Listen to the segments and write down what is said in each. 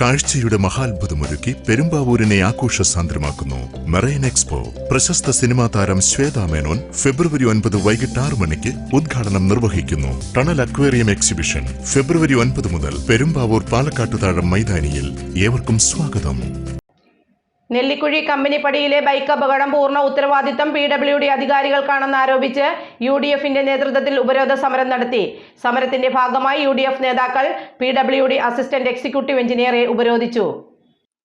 കാഴ്ചയുടെ മഹാത്ഭുതമൊരുക്കി പെരുമ്പാവൂരിനെ ആഘോഷസാന്ദ്രമാക്കുന്നു. Marine expo. പ്രശസ്ത സിനിമാ താരം ശ്വേതാ മേനോൻ ഫെബ്രുവരി ഒൻപത് വൈകിട്ട് ആറ് മണിക്ക് ഉദ്ഘാടനം നിർവഹിക്കുന്നു. Tunnel aquarium exhibition. ഫെബ്രുവരി ഒൻപത് മുതൽ പെരുമ്പാവൂർ പാലക്കാട്ടുതാഴം മൈതാനിയിൽ ഏവർക്കും സ്വാഗതം. നെല്ലിക്കുഴി കമ്പനിപ്പടിയിലെ ബൈക്ക് അപകടം പൂർണ ഉത്തരവാദിത്തം പി ഡബ്ല്യു ഡി അധികാരികൾക്കാണെന്ന് ആരോപിച്ച് യു ഡി എഫിന്റെ നേതൃത്വത്തിൽ ഉപരോധ സമരം നടത്തി. സമരത്തിന്റെ ഭാഗമായി യു ഡി എഫ് നേതാക്കൾ P W D assistant executive എഞ്ചിനീയറെ ഉപരോധിച്ചു.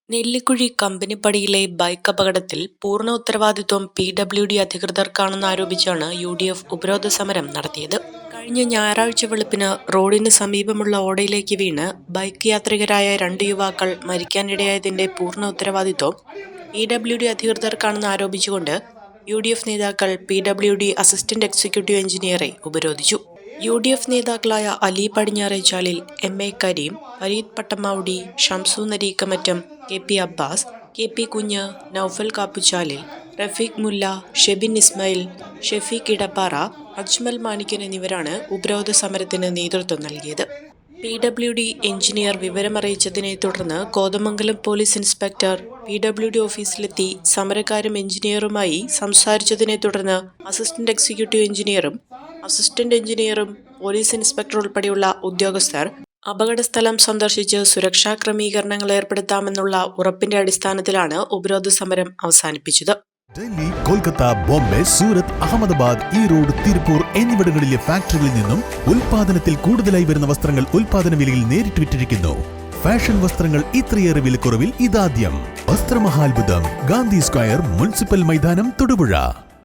നെല്ലിക്കുഴി കമ്പനിപ്പടിയിലെ ബൈക്ക് അപകടത്തിൽ പൂർണ ഉത്തരവാദിത്വം പി ഡബ്ല്യു ഡി അധികൃതർക്കാണെന്ന് ആരോപിച്ചാണ് യു ഡി എഫ് ഉപരോധ സമരം നടത്തിയത്. കഴിഞ്ഞ ഞായറാഴ്ച വെളുപ്പിന് റോഡിന് സമീപമുള്ള ഓടയിലേക്ക് വീണ് ബൈക്ക് യാത്രികരായ രണ്ട് യുവാക്കൾ മരിക്കാനിടയായതിന്റെ പൂർണ ഉത്തരവാദിത്വം ഇ ഡബ്ല്യു ഡി അധികൃതർക്കാണെന്ന് ആരോപിച്ചുകൊണ്ട് യു ഡി എഫ് നേതാക്കൾ P W D assistant executive എഞ്ചിനീയറെ ഉപരോധിച്ചു. യു ഡി എഫ് നേതാക്കളായ Ali Padinjarechalil M A Kareem Fareed Pattamavudi Shamsu Nareekkamattam K P Abbas K P Kunju Noufal Kappuchalil Rafeeq മുല്ല ഷെബിൻ ഇസ്മായിൽ ഷെഫീഖ് ഇടപ്പാറ അജ്മൽ മാണിക്കൻ എന്നിവരാണ് ഉപരോധ സമരത്തിന് നേതൃത്വം നൽകിയത്. പി ഡബ്ല്യു ഡി എഞ്ചിനീയർ വിവരമറിയിച്ചതിനെ തുടർന്ന് Kothamangalam police inspector P W D ഓഫീസിലെത്തി സമരക്കാരും എഞ്ചിനീയറുമായി സംസാരിച്ചതിനെ തുടർന്ന് അസിസ്റ്റന്റ് എക്സിക്യൂട്ടീവ് എഞ്ചിനീയറും അസിസ്റ്റന്റ് എഞ്ചിനീയറും പോലീസ് ഇൻസ്പെക്ടർ ഉൾപ്പെടെയുള്ള ഉദ്യോഗസ്ഥർ അപകടസ്ഥലം സന്ദർശിച്ച് സുരക്ഷാ ക്രമീകരണങ്ങൾ ഏർപ്പെടുത്താമെന്നുള്ള ഉറപ്പിന്റെ അടിസ്ഥാനത്തിലാണ് ഉപരോധ സമരം അവസാനിപ്പിച്ചത്. ഡൽഹി കൊൽക്കത്ത ബോംബെ സൂറത്ത് അഹമ്മദാബാദ് ഈറോഡ് തിരുപ്പൂർ എന്നിവിടങ്ങളിലെ ഫാക്ടറികളിൽ നിന്നും ഉൽപാദനത്തിൽ കൂടുതലായി വരുന്ന വസ്ത്രങ്ങൾ ഉൽപാദന വിലയിൽ നേരിട്ട് വിറ്റിരിക്കുന്നു. ഫാഷൻ വസ്ത്രങ്ങൾ ഇത്രയേറെ വിലക്കുറവിൽ ഇതാദ്യം. വസ്ത്രമഹാത്ഭുതം ഗാന്ധി സ്ക്വയർ മുനിസിപ്പൽ മൈതാനം തൊടുപുഴ.